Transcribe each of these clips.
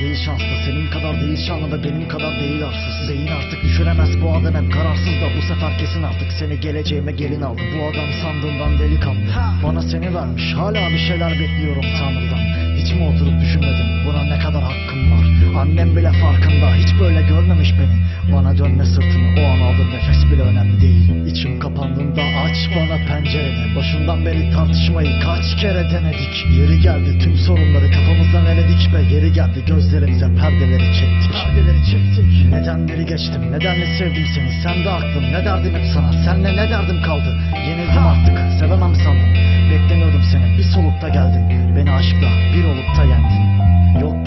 değil şanslı Senin kadar değil şanlı ve benim kadar değil arsız. Zeyn artık düşüremez bu adam hep kararsız da Bu sefer kesin artık. Seni geleceğime gelin aldı Bu adam sandığından delikanlı. Bana seni vermiş hala bir şeyler bekliyorum Tanrı'dan. Hiç mi oturup düşünmedim buna ne kadar hakkım var? Annem bile farkında hiç böyle görmemiş beni. Bana dönme sırtını o an aldığım nefes bile önemli değil İçim kapandığında aç bana pencereni. Başından beri tartışmayı kaç kere denedik. Yeri geldi tüm sorunları kafamızdan eledik ve Yeri geldi gözlerimize perdeleri çektik. Perdeleri çektik. Nedenleri geçtim? Nedenle sevdim seni Sen de aklım. Ne derdim hep sana? Senle ne derdim kaldı? Yenildim artık. Sevemem sandım. Beklemiyordum seni. Bir solukta geldin. Beni aşkla bir olup da yendin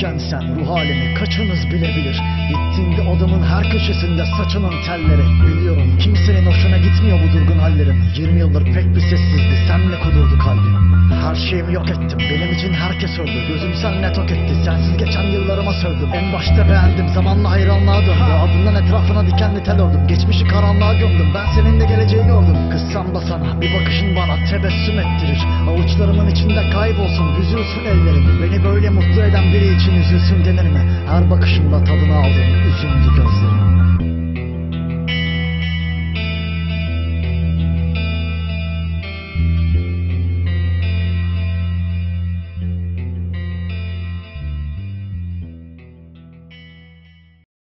Yokken sen ruh halimi kaçınız bilebilir. Gittiğinde odamın her köşesinde saçının telleri. Biliyorum kimsenin hoşuna gitmiyor bu durgun hallerim. 20 yıldır pek bir sessizdi senle kudurdu kalbim. Her şeyimi yok ettim benim için herkes öldü. Gözüm senle tok etti sensiz geçen yıllarıma sövdüm. En başta beğendim zamanla hayranlığa döndü Ardından etrafına dikenli tel ördüm Geçmişi karanlığa gömdüm. Ben senin de geleceği gördüm. Kızsam da sana bir bakışın bana tebessüm ettirir. Avuçlarımın içinde kaybolsun büzülsün ellerim Beni böyle mutlu eden biri için üzülsün denir mi? Her bakışımda tadını aldığım üzüldü gözlerim